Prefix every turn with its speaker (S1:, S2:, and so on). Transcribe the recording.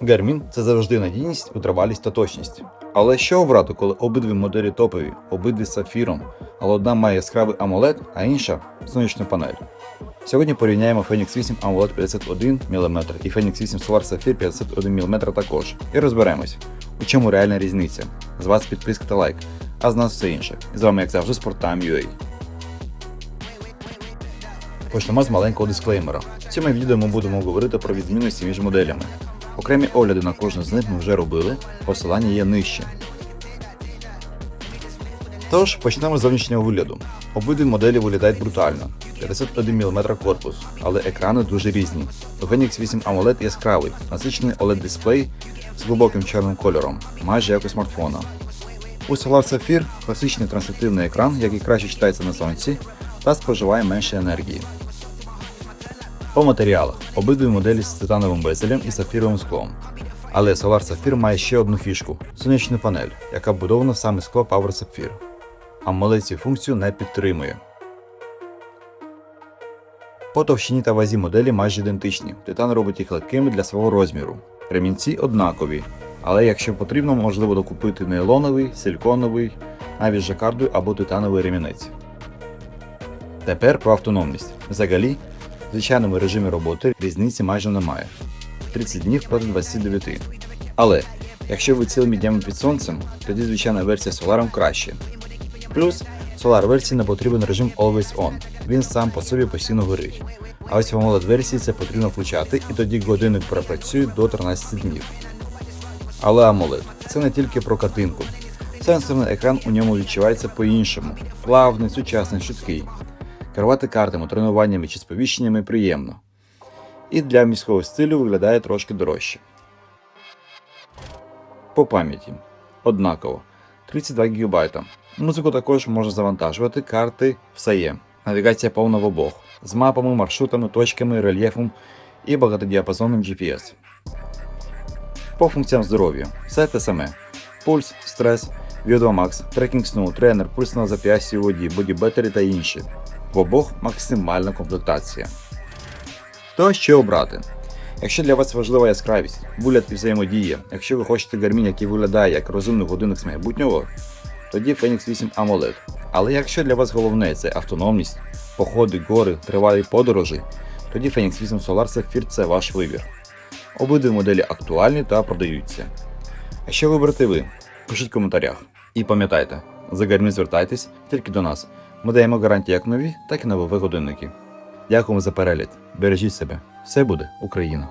S1: Garmin – це завжди надійність, витривалість та точність. Але що обрати, коли обидві моделі топові, обидві з сапфіром, але одна має яскравий AMOLED, а інша сонячну панель. Сьогодні порівняємо Phoenix 8 AMOLED 51 мм і Phoenix 8 Solar Sapphire 51 мм також. І розберемось, у чому реальна різниця. З вас підписка та лайк, а з нас все інше. І з вами, як завжди, Sporttime.ua. Почнемо з маленького дисклеймера. В цьому відео ми будемо говорити про відмінності між моделями. Окремі огляди на кожну з них ми вже робили, посилання є нижче. Тож, почнемо з зовнішнього вигляду. Обидві моделі виглядають брутально. 51 мм корпус, але екрани дуже різні. У Phoenix 8 AMOLED яскравий, насичений OLED дисплей з глибоким чорним кольором, майже як у смартфона. У Solar Sapphire класичний трансактивний екран, який краще читається на сонці та споживає менше енергії. По матеріалах обидві моделі з титановим безелем і сапфіровим склом. Але Solar Sapphire має ще одну фішку сонячну панель, яка вбудована саме скло Power Sapphire. AMOLED цю функцію не підтримує. По товщині та вазі моделі майже ідентичні. Титан робить їх легкими для свого розміру. Ремінці однакові, але якщо потрібно, можливо докупити нейлоновий, силіконовий, навіть жакардовий або титановий ремінець. Тепер про автономність. Взагалі, в звичайному режимі роботи різниці майже немає. 30 днів проти 29. Але якщо ви цілими днями під сонцем, тоді звичайна версія з Solar краще. Плюс Solar версії не потрібен режим Always On, він сам по собі постійно горить. А ось в AMOLED версії це потрібно включати і тоді годинник пропрацює до 13 днів. Але AMOLED це не тільки про картинку. Сенсорний екран у ньому відчувається по-іншому, плавний, сучасний, швидкий. Керувати картами, тренуваннями чи сповіщеннями приємно. І для міського стилю виглядає трошки дорожче. По пам'яті. Однаково. 32 ГБ. Музику також можна завантажувати, карти все є. Навігація повна в обох. З мапами, маршрутами, точками, рельєфом і багатодіапазонним GPS. По функціям здоров'я. Все те саме. Пульс, стрес, VO2 Max, трекінг сну, тренер, пульс на зап'ясті у воді, бодібетері та інші. В обох максимальна комплектація. То що обрати? Якщо для вас важлива яскравість, вигляд і взаємодія, якщо ви хочете гармін, який виглядає як розумний годинник з майбутнього, тоді Phoenix 8 AMOLED. Але якщо для вас головне це автономність, походи, гори, тривалі подорожі, тоді Phoenix 8 Solar Sapphire це ваш вибір. Обидві моделі актуальні та продаються. А що виберете ви? Пишіть в коментарях. І пам'ятайте, за гармін звертайтесь тільки до нас. Ми даємо гарантії як нові, так і нові годинники. Дякуємо за перегляд. Бережіть себе. Все буде Україна!